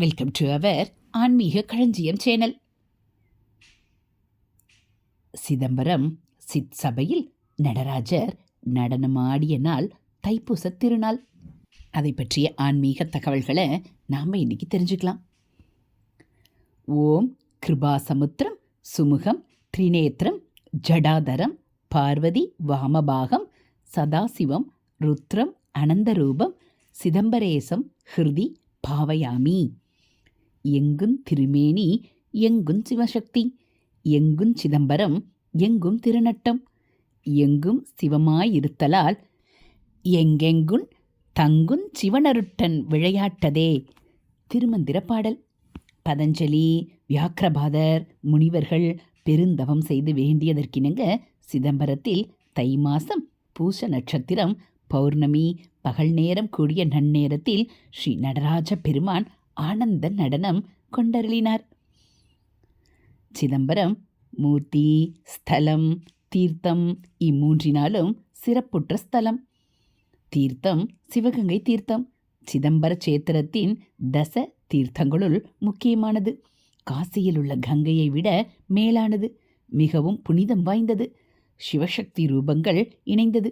Welcome to our ஆன்மீக களஞ்சியம் channel Chidambaram Sid சபையில் நடராஜர் நடனமாடிய நாள் தைப்பூச திருநாள். அதை பற்றிய ஆன்மீக தகவல்களை நாம் இன்னைக்கு தெரிஞ்சுக்கலாம். ஓம் கிருபாசமுத்திரம் சுமுகம் திரிநேத்திரம் ஜடாதரம் பார்வதி வாமபாகம் சதாசிவம் ருத்ரம் அனந்தரூபம் சிதம்பரேசம் ஹிருதி பாவயாமி. எங்குந் திருமேனி எங்கும் சிவசக்தி எங்கும் சிதம்பரம் எங்கும் திருநட்டம். எங்கும் சிவமாயிருத்தலால் எங்கெங்குன் தங்குஞ் சிவனருட்டன் விளையாட்டதே. திருமந்திர பாடல். பதஞ்சலி வியாக்கிரபாதர் முனிவர்கள் பெருந்தவம் செய்து வேண்டியதற்கிணங்க சிதம்பரத்தில் தை மாசம் பூச நட்சத்திரம் பௌர்ணமி பகல் நேரம் கூடிய நன்னேரத்தில் ஸ்ரீ நடராஜ பெருமான் ஆனந்த நடனம் கொண்டருளினார். சிதம்பரம் மூர்த்தி ஸ்தலம் தீர்த்தம் இம்மூன்றினாலும் சிறப்புற்ற ஸ்தலம். தீர்த்தம் சிவகங்கை தீர்த்தம். சிதம்பர சேத்திரத்தின் தச தீர்த்தங்களுள் முக்கியமானது. காசியில் உள்ள கங்கையை விட மேலானது மிகவும் புனிதம் வாய்ந்தது. சிவசக்தி ரூபங்கள் இணைந்தது.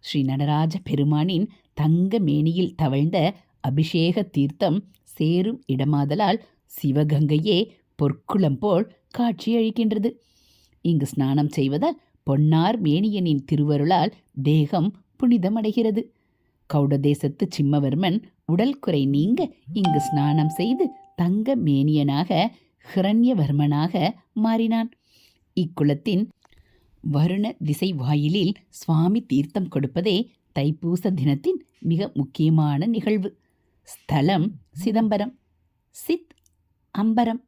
ஸ்ரீ நடராஜ பெருமானின் தங்க மேனியில் தவழ்ந்த அபிஷேக தீர்த்தம் சேரும் இடமாதலால் சிவகங்கையே பொற்குளம் போல் காட்சியளிக்கின்றது. இங்கு ஸ்நானம் செய்வதால் பொன்னார் மேனியனின் திருவருளால் தேகம் புனிதமடைகிறது. கௌடதேசத்து சிம்மவர்மன் உடல் குறை நீங்க இங்கு ஸ்நானம் செய்து தங்க மேனியனாக ஹிரண்யவர்மனாக மாறினான். இக்குலத்தின் வருண திசை வாயிலில் சுவாமி தீர்த்தம் கொடுப்பதே தைப்பூச தினத்தின் மிக முக்கியமான நிகழ்வு. ஸ்தலம் சிதம்பரம் சித் அம்பரம்.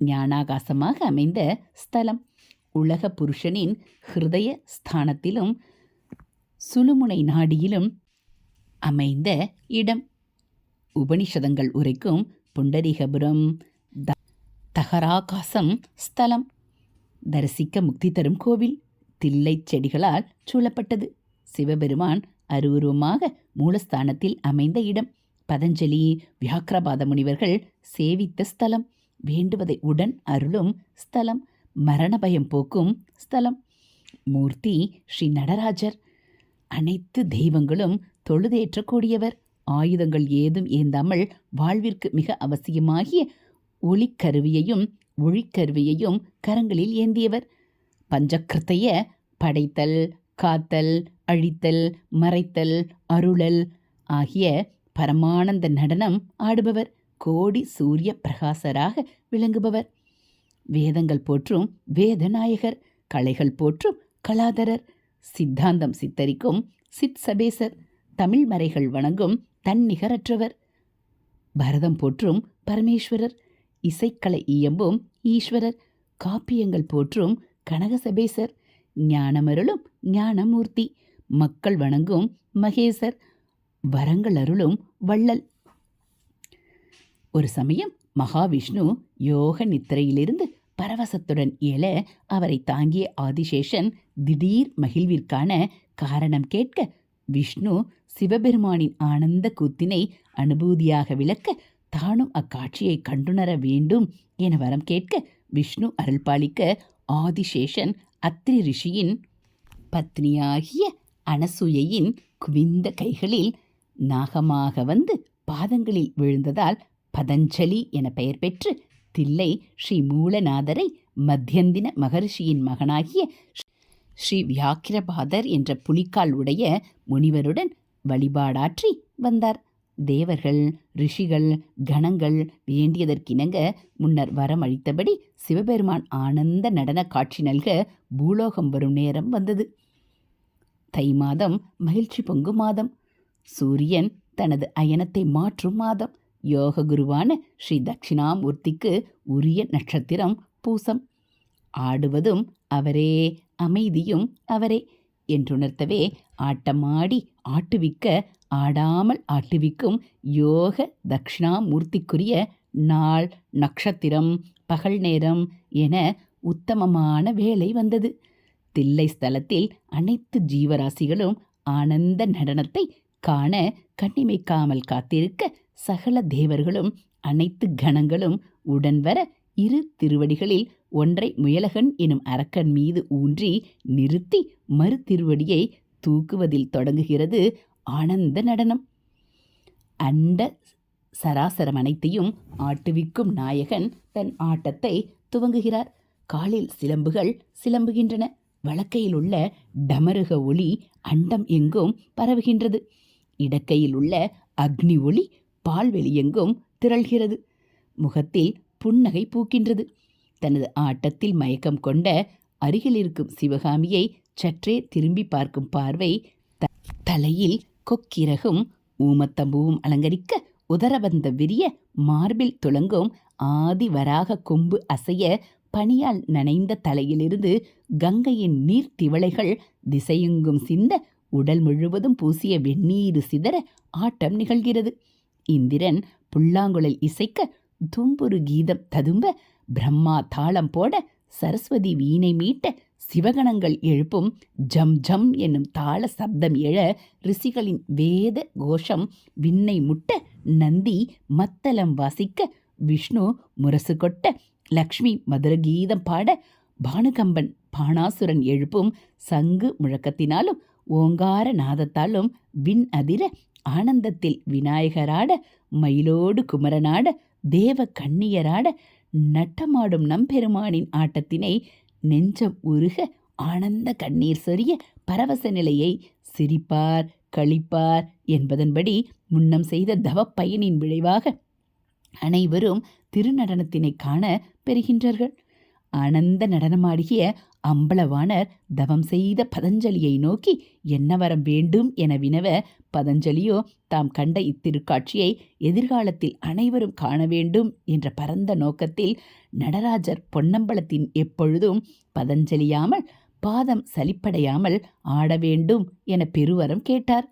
ஞானாகாசமாக அமைந்த ஸ்தலம். உலக புருஷனின் ஹிருதய ஸ்தானத்திலும் சுழுமுனை நாடியிலும் அமைந்த இடம். உபனிஷதங்கள் உரைக்கும் புண்டரிகபுரம் த தகராகாசம் ஸ்தலம். தரிசிக்க முக்தி தரும் கோவில் தில்லை செடிகளால் சூழப்பட்டது. சிவபெருமான் அருவுருவமாக மூலஸ்தானத்தில் அமைந்த இடம். பதஞ்சலி வியாக்கிரபாத முனிவர்கள் சேவித்த ஸ்தலம். வேண்டுவதை உடன் அருளும் ஸ்தலம். மரண பயம் போக்கும் ஸ்தலம். மூர்த்தி ஸ்ரீ நடராஜர். அனைத்து தெய்வங்களும் தொழுதேற்றக்கூடியவர். ஆயுதங்கள் ஏதும் ஏந்தாமல் வாழ்விற்கு மிக அவசியமாகிய ஒளிக்கருவியையும் ஒழிக்கருவியையும் கரங்களில் ஏந்தியவர். பஞ்சக்கிருத்தைய படைத்தல் காத்தல் அழித்தல் மறைத்தல் அருளல் ஆகிய பரமானந்த நடனம் ஆடுபவர். கோடி சூரிய பிரகாசராக விளங்குபவர். வேதங்கள் போற்றும் வேதநாயகர். கலைகள் போற்றும் கலாதரர். சித்தாந்தம் சித்தரிக்கும் சித் சபேசர் தமிழ் மறைகள் வணங்கும் தன்னிகரற்றவர். பரதம் போற்றும் பரமேஸ்வரர். இசைக்கலை இயம்பும் ஈஸ்வரர். காப்பியங்கள் போற்றும் கனகசபேசர். ஞானமருளும் ஞானமூர்த்தி. மக்கள் வணங்கும் மகேசர். வரங்கள் அருளும் வள்ளல். ஒரு சமயம் மகாவிஷ்ணு யோக நித்திரையிலிருந்து பரவசத்துடன் இயல அவரை தாங்கிய ஆதிசேஷன் திடீர் மகிழ்விற்கான காரணம் கேட்க விஷ்ணு சிவபெருமானின் ஆனந்த கூத்தினை அனுபூதியாக விளக்க தானும் அக்காட்சியை கண்டுணர வேண்டும் என வரம் கேட்க விஷ்ணு அருள்பாலிக்க ஆதிசேஷன் அத்ரி ரிஷியின் பத்னியாகிய அனசூயையின் குவிந்த கைகளில் நாகமாக வந்து பாதங்களில் விழுந்ததால் பதஞ்சலி என பெயர் பெற்று தில்லை ஸ்ரீ மூலநாதரை மத்தியந்தின மகரிஷியின் மகனாகிய ஸ்ரீ வியாக்கிரபாதர் என்ற புலிக்கால் உடைய முனிவருடன் வழிபாடாற்றி வந்தார். தேவர்கள் ரிஷிகள் கணங்கள் வேண்டியதற்கிணங்க முன்னர் வரம் அளித்தபடி சிவபெருமான் ஆனந்த நடன காட்சி நல்க பூலோகம் வரும் நேரம் வந்தது. தை மாதம் மகிழ்ச்சி பொங்கு மாதம். சூரியன் தனது அயனத்தை மாற்றும் மாதம். யோக குருவான ஸ்ரீ தட்சிணாமூர்த்திக்கு உரிய நட்சத்திரம் பூசம். ஆடுவதும் அவரே அமைதியும் அவரே என்றுணர்த்தவே ஆட்டமாடி ஆட்டுவிக்க ஆடாமல் ஆட்டுவிக்கும் யோக தக்ஷிணாமூர்த்திக்குரிய நாள் நட்சத்திரம் பகல் நேரம் என உத்தமமான வேலை வந்தது. தில்லை ஸ்தலத்தில் அனைத்து ஜீவராசிகளும் ஆனந்த நடனத்தை காண கண்ணிமைக்காமல் காத்திருக்க சகல தேவர்களும் அனைத்து கணங்களும் உடன் வர இரு திருவடிகளில் ஒன்றை முயலகன் எனும் அரக்கன் மீது ஊன்றி நிறுத்தி மறு திருவடியை தூக்குவதில் தொடங்குகிறது ஆனந்த நடனம். அண்ட சராசரம் அனைத்தையும் ஆட்டுவிக்கும் நாயகன் தன் ஆட்டத்தை துவங்குகிறார். காலில் சிலம்புகள் சிலம்புகின்றன. வழக்கையில் உள்ள டமருக ஒளி அண்டம் எங்கும் பரவுகின்றது. இடக்கையில் உள்ள அக்னி ஒளி பால்வெளியெங்கும் திரள்கிறது. முகத்தில் புன்னகை பூக்கின்றது. தனது ஆட்டத்தில் மயக்கம் கொண்ட அருகில் இருக்கும் சிவகாமியை சற்றே திரும்பி பார்க்கும் பார்வை த- தலையில் கொக்கிரகும் ஊமத்தம்பூவும் அலங்கரிக்க உதரபந்த விரிய மார்பில் துளங்கும் ஆதி வராக கொம்பு அசைய பனியால் நனைந்த தலையிலிருந்து கங்கையின் நீர் திவளைகள் திசையெங்கும் சிந்த உடல் முழுவதும் பூசிய வெந்நீர் சிதற ஆட்டம் நிகழ்கிறது. இந்திரன் புல்லாங்குழல் இசைக்க தும்புரு கீதம் ததும்ப பிரம்மா தாளம் போட சரஸ்வதி வீணை மீட்ட சிவகணங்கள் எழுப்பும் ஜம் ஜம் என்னும் தாள சப்தம் எழ ரிஷிகளின் வேத கோஷம் விண்ணை முட்ட நந்தி மத்தளம் வாசிக்க விஷ்ணு முரசு கொட்ட லக்ஷ்மி மதுரகீதம் பாட பானுகம்பன் பாணாசுரன் எழுப்பும் சங்கு முழக்கத்தினாலும் ஓங்கார நாதத்தாலும் விண் அதிர ஆனந்தத்தில் விநாயகராட மயிலோடு குமரனாட தேவ கண்ணியராட நட்டமாடும் நம்பெருமானின் ஆட்டத்தினை நெஞ்சம் உருக ஆனந்த கண்ணீர் சொரிய பரவச நிலையை சிரிப்பார் களிப்பார் என்பதன்படி முன்னம் செய்த தவப்பயனின் விளைவாக அனைவரும் திருநடனத்தினை காண பெறுகின்றார்கள். ஆனந்த நடனமாடிய அம்பலவாணர் தவம் செய்த பதஞ்சலியை நோக்கி என்ன வரம் வேண்டும் என வினவ பதஞ்சலியோ தாம் கண்ட இத்திருக்காட்சியை எதிர்காலத்தில் அனைவரும் காண வேண்டும் என்ற பரந்த நோக்கத்தில் நடராஜர் பொன்னம்பலத்தின் எப்பொழுதும் பதஞ்சலியாமல் பாதம் சலிப்படையாமல் ஆட வேண்டும் என பெருவரம் கேட்டார்.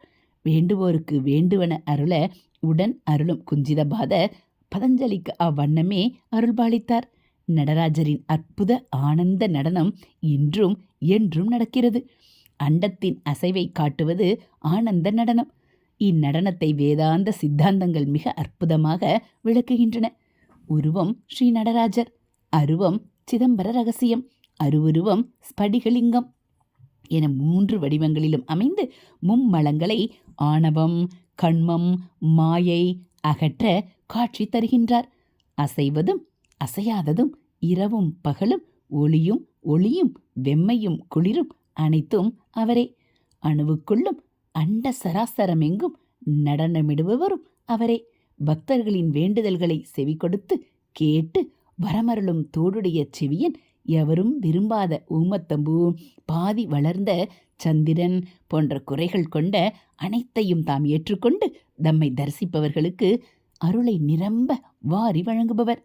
வேண்டுவோருக்கு வேண்டுவன அருள உடன் அருளும் குஞ்சிதபாத பதஞ்சலிக்கு அவ்வண்ணமே அருள்பாலித்தார். நடராஜரின் அற்புத ஆனந்த நடனம் இன்றும் என்றும் நடக்கிறது. அண்டத்தின் அசைவை காட்டுவது ஆனந்த நடனம். இந்நடனத்தை வேதாந்த சித்தாந்தங்கள் மிக அற்புதமாக விளக்குகின்றன. உருவம் ஸ்ரீ நடராஜர் அருவம் சிதம்பர ரகசியம் அருவுருவம் ஸ்படிகலிங்கம் என மூன்று வடிவங்களிலும் அமைந்து மும்மலங்களை ஆணவம் கண்மம் மாயை அகற்ற காட்சி தருகின்றார். அசைவதும் அசையாததும் இரவும் பகலும் ஒளியும் ஒளியும் வெம்மையும் குளிரும் அனைத்தும் அவரே. அணுவுக்குள்ளும் அண்ட சராசரமெங்கும் நடனமிடுபவரும் அவரே. பக்தர்களின் வேண்டுதல்களை செவி கொடுத்து கேட்டு வரமருளும் தோடுடைய செவியன் எவரும் விரும்பாத ஊமத்தம்பூ பாதி வளர்ந்த சந்திரன் போன்ற குறைகள் கொண்ட அனைத்தையும் தாம் ஏற்றுக்கொண்டு தம்மை தரிசிப்பவர்களுக்கு அருளை நிரம்ப வாரி வழங்குபவர்.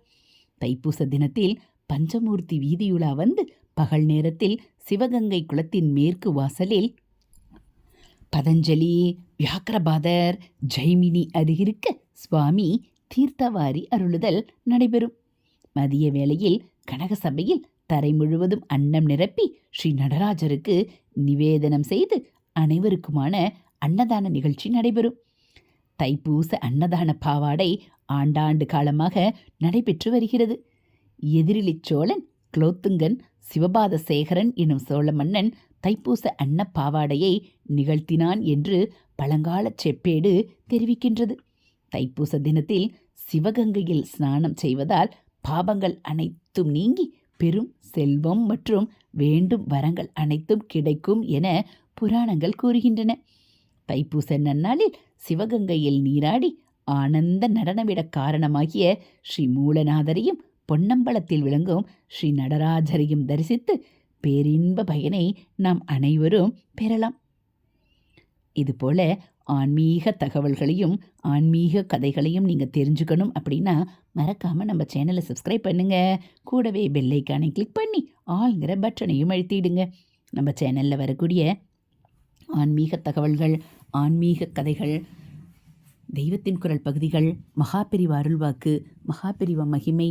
தைப்பூச தினத்தில் பஞ்சமூர்த்தி வீதியுலா வந்து பகல் நேரத்தில் சிவகங்கை குளத்தின் மேற்கு வாசலில் பதஞ்சலி வியாக்கிரபாதர் ஜெய்மினி அருகிருக்க சுவாமி தீர்த்தவாரி அருளுதல் நடைபெறும். மதிய வேளையில் கனகசபையில் தரை முழுவதும் அன்னம் நிரப்பி ஸ்ரீ நடராஜருக்கு நிவேதனம் செய்து அனைவருக்குமான அன்னதான நிகழ்ச்சி நடைபெறும். தைப்பூச அன்னதான பாவாடை ஆண்டாண்டு காலமாக நடைபெற்று வருகிறது. எதிரிலிச் சோழன் குலோத்துங்கன் சிவபாத சேகரன் எனும் சோழ மன்னன் தைப்பூச அன்னப்பாவாடையை நிகழ்த்தினான் என்று பழங்காலச் செப்பேடு தெரிவிக்கின்றது. தைப்பூச தினத்தில் சிவகங்கையில் ஸ்நானம் செய்வதால் பாபங்கள் அனைத்தும் நீங்கி பெரும் செல்வம் மற்றும் வேண்டும் வரங்கள் அனைத்தும் கிடைக்கும் என புராணங்கள் கூறுகின்றன. தைப்பூச நன்னாளில் சிவகங்கையில் நீராடி ஆனந்த நடனமிட காரணமாகிய ஸ்ரீ மூலநாதரையும் பொன்னம்பலத்தில் விளங்கும் ஸ்ரீ நடராஜரையும் தரிசித்து பேரின்ப பயனை நாம் அனைவரும் பெறலாம். இதுபோல ஆன்மீக தகவல்களையும் ஆன்மீக கதைகளையும் நீங்கள் தெரிஞ்சுக்கணும் அப்படின்னா மறக்காமல் நம்ம சேனலை சப்ஸ்கிரைப் பண்ணுங்கள் கூடவே பெல்லைக்கானை கிளிக் பண்ணி ஆளுங்கிற பட்டனையும் அழுத்திடுங்க. நம்ம சேனலில் வரக்கூடிய ஆன்மீக தகவல்கள் ஆன்மீக கதைகள் தெய்வத்தின் குரல் பகுதிகள் மகாபெரிவ அருள்வாக்கு மகாபெரிவ மகிமை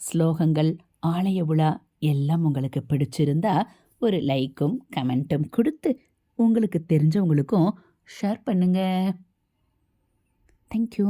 ஸ்லோகங்கள் ஆலய உலா எல்லாம் உங்களுக்கு பிடிச்சிருந்தா ஒரு லைக்கும் கமெண்ட்டும் கொடுத்து உங்களுக்கு தெரிஞ்சவங்களுக்கும் ஷேர் பண்ணுங்கள் தேங்க்யூ